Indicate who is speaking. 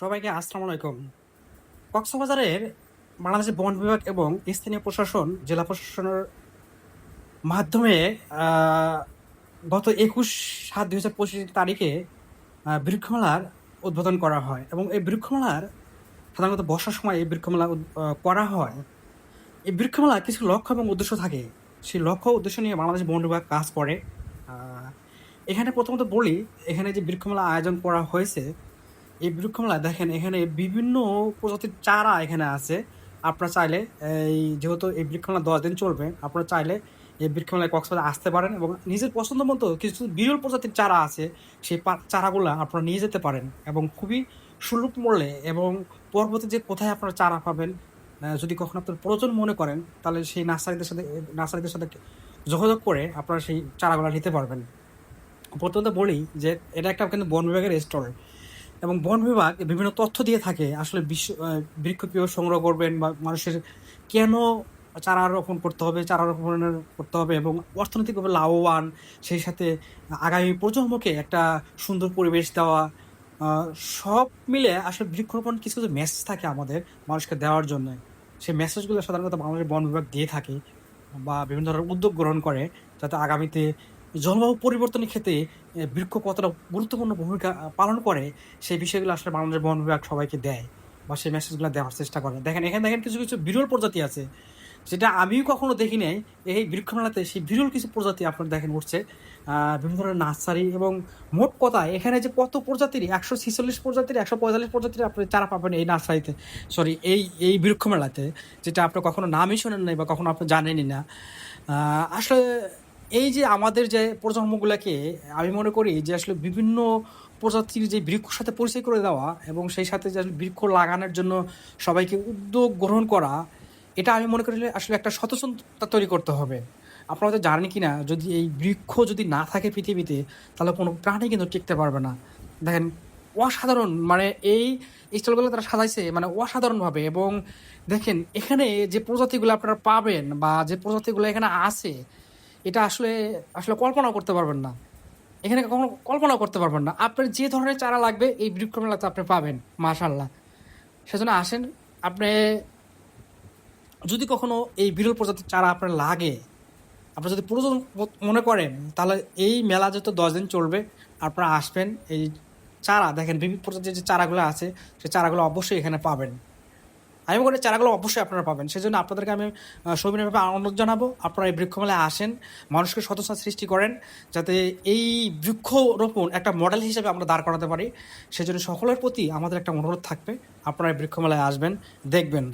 Speaker 1: সবাইকে আসসালামু আলাইকুম। কক্সবাজারের বাংলাদেশের বন বিভাগ এবং স্থানীয় প্রশাসন, জেলা প্রশাসনের মাধ্যমে গত একুশ সাত দুই হাজার পঁচিশ তারিখে বৃক্ষমেলার উদ্বোধন করা হয় এবং এই বৃক্ষমেলার সাধারণত বর্ষার সময় এই বৃক্ষমেলা করা হয়। এই বৃক্ষমেলা কিছু লক্ষ্য এবং উদ্দেশ্য থাকে। সেই লক্ষ্য উদ্দেশ্য নিয়ে বাংলাদেশ বন বিভাগ কাজ করে। এখানে প্রথমত বলি, এখানে যে বৃক্ষমেলা আয়োজন করা হয়েছে এই বৃক্ষমেলা দেখেন এখানে বিভিন্ন প্রজাতির চারা এখানে আছে। আপনারা চাইলে এই যেহেতু এই বৃক্ষমেলা দশ দিন চলবে, আপনারা চাইলে এই বৃক্ষমেলায় কক্সবাজার আসতে পারেন এবং নিজের পছন্দ মতো কিছু বিরল প্রজাতির চারা আছে, সেই চারাগুলো আপনারা নিয়ে যেতে পারেন এবং খুবই সুলভ মূল্যে এবং পরবর্তী যে কোথায় আপনারা চারা পাবেন যদি কখনো আপনার প্রয়োজন মনে করেন, তাহলে সেই নার্সারিদের সাথে নার্সারিদের সাথে যোগাযোগ করে আপনারা সেই চারাগুলো নিতে পারবেন। প্রথমত বলি যে, এটা একটা কিন্তু বন বিভাগের স্টল। এবং বন বিভাগ বিভিন্ন তথ্য দিয়ে থাকে, আসলে বিশ্ব বৃক্ষ কীভাবে সংগ্রহ করবেন বা মানুষের কেন চারা রোপণ করতে হবে, চারা রোপণ করতে হবে এবং অর্থনৈতিকভাবে লাভবান, সেই সাথে আগামী প্রজন্মকে একটা সুন্দর পরিবেশ দেওয়া সব মিলে আসলে বৃক্ষরোপণ কিছু কিছু মেসেজ থাকে আমাদের মানুষকে দেওয়ার জন্য। সেই মেসেজগুলো সাধারণত বাংলাদেশ বন বিভাগ দিয়ে থাকে বা বিভিন্ন ধরনের উদ্যোগ গ্রহণ করে যাতে আগামীতে জলবায়ু পরিবর্তনের ক্ষেত্রে বৃক্ষ কতটা গুরুত্বপূর্ণ ভূমিকা পালন করে সেই বিষয়গুলো আসলে বাংলাদেশ বন বিভাগ সবাইকে দেয় বা সেই মেসেজগুলো দেওয়ার চেষ্টা করে। দেখেন, এখানে দেখেন কিছু কিছু বিরল প্রজাতি আছে, যেটা আমিও কখনো দেখি নাই। এই বৃক্ষমেলাতে সেই বিরল কিছু প্রজাতি আপনার দেখেন উঠছে বিভিন্ন ধরনের নার্সারি এবং মোট কথা এখানে যে কত প্রজাতির, একশো ছিচল্লিশ প্রজাতির, একশো পঁয়তাল্লিশ প্রজাতির আপনি চারা পাবেন এই নার্সারিতে সরি এই এই বৃক্ষমেলাতে, যেটা আপনি কখনো নামই শোনেন নাই বা কখনো আপনি জানেনই না। আসলে এই যে আমাদের যে প্রজন্মগুলোকে আমি মনে করি যে আসলে বিভিন্ন প্রজাতির যে বৃক্ষর সাথে পরিচয় করে দেওয়া এবং সেই সাথে যে বৃক্ষ লাগানোর জন্য সবাইকে উদ্যোগ গ্রহণ করা, এটা আমি মনে করি আসলে একটা সচেতনতা তৈরি করতে হবে। আপনারা তো জানেন কি না যদি এই বৃক্ষ যদি না থাকে পৃথিবীতে, তাহলে কোনো প্রাণী কিন্তু টিকতে পারবে না। দেখেন, অসাধারণ মানে এই স্টলগুলো তারা সাজাইছে মানে অসাধারণভাবে এবং দেখেন, এখানে যে প্রজাতিগুলো আপনারা পাবেন বা যে প্রজাতিগুলো এখানে আছে এটা আসলে আসলে কল্পনা করতে পারবেন না। এখানে কখনো কল্পনা করতে পারবেন না। আপনার যে ধরনের চারা লাগবে, এই বৃক্ষ মেলাতে আপনি পাবেন মাশাল্লাহ সেজন্য আসেন, আপনি যদি কখনো এই বিরল প্রজাতির চারা আপনার লাগে আপনার যদি প্রয়োজন মনে করেন, তাহলে এই মেলা যেহেতু দশ দিন চলবে, আপনারা আসবেন, এই চারা, দেখেন বিভিন্ন প্রজাতির যে চারাগুলো আছে সেই চারাগুলো অবশ্যই এখানে পাবেন। আমি করি চারাগুলো অবশ্যই আপনারা পাবেন। সেজন্য আপনাদেরকে আমি সবিনয়ভাবে অনুরোধ জানাব। আপনারা এই বৃক্ষমেলায় আসেন, মানুষকে সচেতন সৃষ্টি করেন, যাতে এই বৃক্ষরোপণ একটা মডেল হিসেবে আমরা দাঁড় করাতে পারি। সেজন্য সকলের প্রতি আমাদের একটা অনুরোধ থাকবে। আপনারা এই বৃক্ষমেলায় আসবেন, দেখবেন।